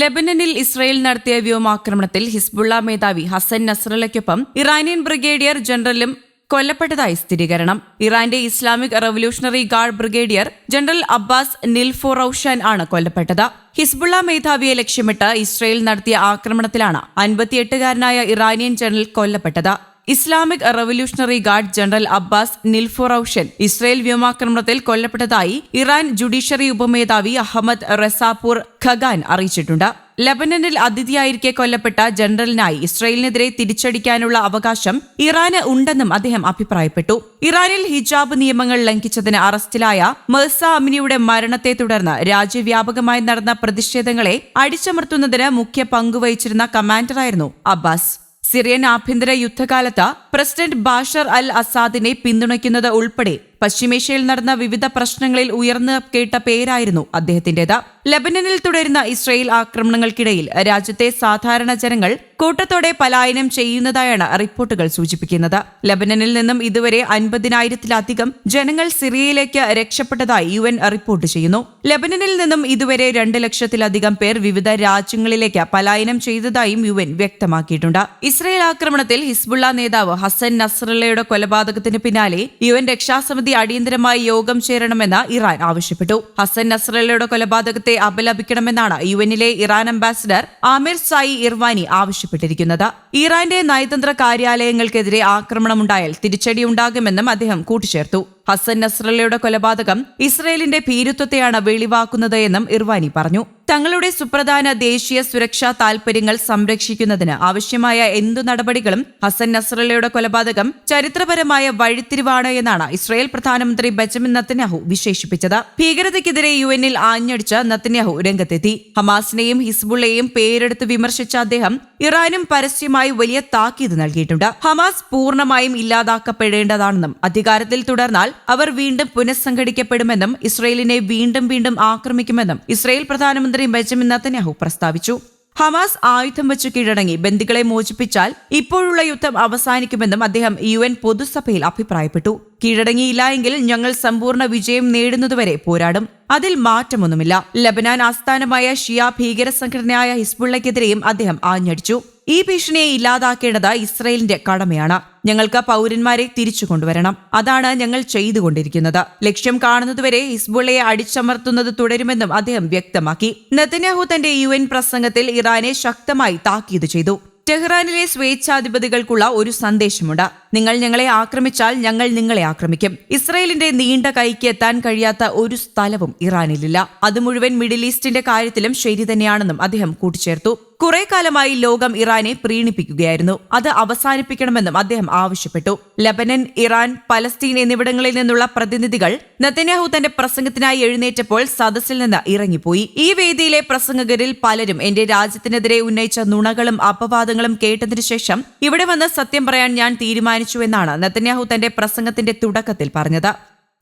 ലെബനനിൽ Israel നടത്തിയ വ്യോമാക്രമണത്തിൽ Hezbollah മേധാവി ഹസൻ നസ്രലയ്ക്കൊപ്പം ഇറാനിയൻ ബ്രിഗേഡിയർ ജനറലും കൊല്ലപ്പെട്ടതായി സ്ഥിരീകരണം. ഇറാന്റെ Islamic revolutionary guard brigadier general Abbas Nilforoushan ആണ് കൊല്ലപ്പെട്ടത്. ഹിസ്ബുള്ള മേധാവിയെ ലക്ഷ്യമിട്ട് ഇസ്രയേൽ നടത്തിയ ആക്രമണത്തിലാണ് അൻപത്തിയെട്ടുകാരനായ ഇറാനിയൻ ജനറൽ കൊല്ലപ്പെട്ടത്. Islamic revolutionary guard general Abbas Nilforoushan Israel വ്യോമാക്രമണത്തിൽ കൊല്ലപ്പെട്ടതായി ഇറാൻ ജുഡീഷ്യറി ഉപമേധാവി അഹമ്മദ് റസാപൂർ ഖഗാൻ അറിയിച്ചിട്ടുണ്ട്. ലബനനിൽ അതിഥിയായിരിക്കെ കൊല്ലപ്പെട്ട ജനറലിനായി ഇസ്രയേലിനെതിരെ തിരിച്ചടിക്കാനുള്ള അവകാശം ഇറാന് ഉണ്ടെന്നും അദ്ദേഹം അഭിപ്രായപ്പെട്ടു. ഇറാനിൽ ഹിജാബ് നിയമങ്ങൾ ലംഘിച്ചതിന് അറസ്റ്റിലായ മെർസ അമിനിയുടെ മരണത്തെ തുടർന്ന് രാജ്യവ്യാപകമായി നടന്ന പ്രതിഷേധങ്ങളെ അടിച്ചമർത്തുന്നതിന് മുഖ്യ പങ്കുവഹിച്ചിരുന്ന കമാൻഡറായിരുന്നു അബ്ബാസ്. സിറിയൻ ആഭ്യന്തര യുദ്ധകാലത്ത് പ്രസിഡന്റ് ബാഷർ അൽ അസാദിനെ പിന്തുണയ്ക്കുന്നത് ഉൾപ്പെടെ പശ്ചിമേഷ്യയിൽ നടന്ന വിവിധ പ്രശ്നങ്ങളിൽ ഉയർന്നു കേട്ട പേരായിരുന്നു അദ്ദേഹത്തിന്റേത്. ലബനനിൽ തുടരുന്ന ഇസ്രയേൽ ആക്രമണങ്ങൾക്കിടയിൽ രാജ്യത്തെ സാധാരണ ജനങ്ങൾ കൂട്ടത്തോടെ പലായനം ചെയ്യുന്നതായാണ് റിപ്പോർട്ടുകൾ സൂചിപ്പിക്കുന്നത്. ലബനനിൽ നിന്നും ഇതുവരെ അൻപതിനായിരത്തിലധികം ജനങ്ങൾ സിറിയയിലേക്ക് രക്ഷപ്പെട്ടതായി യു എൻ റിപ്പോർട്ട് ചെയ്യുന്നു. ലബനനിൽ നിന്നും ഇതുവരെ രണ്ട് ലക്ഷത്തിലധികം പേർ വിവിധ രാജ്യങ്ങളിലേക്ക് പലായനം ചെയ്തതായും യു എൻ വ്യക്തമാക്കിയിട്ടുണ്ട്. ഇസ്രയേൽ ആക്രമണത്തിൽ ഹിസ്ബുള്ള നേതാവ് ഹസൻ നസ്രല്ലയുടെ കൊലപാതകത്തിന് പിന്നാലെ യു എൻ രക്ഷാസമിതി അടിയന്തരമായി യോഗം ചേരണമെന്ന് ഇറാൻ ആവശ്യപ്പെട്ടു. ഹസൻ നസ്രലയുടെ കൊലപാതകത്തെ അപലപിക്കണമെന്നാണ് യു എന്നിലെ Iran ambassador Amir Saeid Iravani ആവശ്യപ്പെട്ടിരിക്കുന്നത്. ഇറാന്റെ നയതന്ത്ര കാര്യാലയങ്ങൾക്കെതിരെ ആക്രമണമുണ്ടായാൽ തിരിച്ചടിയുണ്ടാകുമെന്നും അദ്ദേഹം കൂട്ടിച്ചേർത്തു. ഹസൻ നസ്രല്ലയുടെ കൊലപാതകം ഇസ്രയേലിന്റെ ഭീരുത്വത്തെയാണ് വെളിവാക്കുന്നത് എന്നും ഇർവാനി പറഞ്ഞു. തങ്ങളുടെ സുപ്രധാന ദേശീയ സുരക്ഷാ താൽപര്യങ്ങൾ സംരക്ഷിക്കുന്നതിന് ആവശ്യമായ എന്തു നടപടികളും ഹസൻ നസ്രല്ലയുടെ കൊലപാതകം ചരിത്രപരമായ വഴിത്തിരിവാണ് എന്നാണ് ഇസ്രയേൽ പ്രധാനമന്ത്രി ബെഞ്ചമിൻ നത്തന്യാഹു വിശേഷിപ്പിച്ചത്. ഭീകരതയ്ക്കെതിരെ യു എന്നിൽ ആഞ്ഞടിച്ച് നത്തന്യാഹു രംഗത്തെത്തി. ഹമാസിനെയും ഹിസ്ബുള്ളയെയും പേരെടുത്ത് വിമർശിച്ച അദ്ദേഹം ഇറാനും പരസ്യമായി വലിയ താക്കീത് നൽകിയിട്ടുണ്ട്. ഹമാസ് പൂർണമായും ഇല്ലാതാക്കപ്പെടേണ്ടതാണെന്നും അധികാരത്തിൽ തുടർന്നാൽ അവർ വീണ്ടും പുനഃസംഘടിക്കപ്പെടുമെന്നും ഇസ്രയേലിനെ വീണ്ടും വീണ്ടും ആക്രമിക്കുമെന്നും ഇസ്രയേൽ പ്രധാനമന്ത്രി ബെഞ്ചമിൻ നത്തന്യാഹു പ്രസ്താവിച്ചു. ഹമാസ് ആയുധം വെച്ച് കീഴടങ്ങി. ബന്ദികളെ മോചിപ്പിച്ചാൽ ഇപ്പോഴുള്ള യുദ്ധം അവസാനിക്കുമെന്നും അദ്ദേഹം യു എൻ പൊതുസഭയിൽ അഭിപ്രായപ്പെട്ടു. കീഴടങ്ങിയില്ല എങ്കിൽ ഞങ്ങൾ സമ്പൂർണ വിജയം നേടുന്നതുവരെ പോരാടും. അതിൽ മാറ്റമൊന്നുമില്ല. ലബനാൻ ആസ്ഥാനമായ ഷിയ ഭീകര സംഘടനയായ ഹിസ്ബുള്ളയ്ക്കെതിരെയും അദ്ദേഹം ആഞ്ഞടിച്ചു. ഈ ഭീഷണിയെ ഇല്ലാതാക്കേണ്ടത് ഇസ്രയേലിന്റെ കടമയാണ്. ഞങ്ങൾക്ക് പൗരന്മാരെ തിരിച്ചു കൊണ്ടുവരണം. അതാണ് ഞങ്ങൾ ചെയ്തുകൊണ്ടിരിക്കുന്നത്. ലക്ഷ്യം കാണുന്നതുവരെ ഹിസ്ബുള്ളയെ അടിച്ചമർത്തുന്നത് തുടരുമെന്നും അദ്ദേഹം വ്യക്തമാക്കി. നെതന്യാഹു തന്റെ യു എൻ പ്രസംഗത്തിൽ ഇറാനെ ശക്തമായി താക്കീത് ചെയ്തു. ടെഹ്റാനിലെ സ്വേച്ഛാധിപതികൾക്കുള്ള ഒരു സന്ദേശമുണ്ട്. നിങ്ങൾ ഞങ്ങളെ ആക്രമിച്ചാൽ ഞങ്ങൾ നിങ്ങളെ ആക്രമിക്കും. ഇസ്രയേലിന്റെ നീണ്ട കൈക്ക് എത്താൻ കഴിയാത്ത ഒരു സ്ഥലവും ഇറാനിലില്ല. അത് മുഴുവൻ മിഡിൽ ഈസ്റ്റിന്റെ കാര്യത്തിലും ശരി തന്നെയാണെന്നും അദ്ദേഹം കൂട്ടിച്ചേർത്തു. കുറെ കാലമായി ലോകം ഇറാനെ പ്രീണിപ്പിക്കുകയായിരുന്നു. അത് അവസാനിപ്പിക്കണമെന്നും അദ്ദേഹം ആവശ്യപ്പെട്ടു. ലബനൻ ഇറാൻ പലസ്തീൻ എന്നിവിടങ്ങളിൽ നിന്നുള്ള പ്രതിനിധികൾ നത്തന്യാഹു തന്റെ പ്രസംഗത്തിനായി എഴുന്നേറ്റപ്പോൾ സദസ്സിൽ നിന്ന് ഇറങ്ങിപ്പോയി. ഈ വേദിയിലെ പ്രസംഗകരിൽ പലരും എന്റെ രാജ്യത്തിനെതിരെ ഉന്നയിച്ച നുണകളും അപവാദങ്ങളും കേട്ടതിനു ശേഷം ഇവിടെ വന്ന് സത്യം പറയാൻ ഞാൻ തീരുമാനിച്ചുവെന്നാണ് നത്തന്യാഹു തന്റെ പ്രസംഗത്തിന്റെ തുടക്കത്തിൽ പറഞ്ഞത്.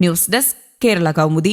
News desk Kerala Kaumudi.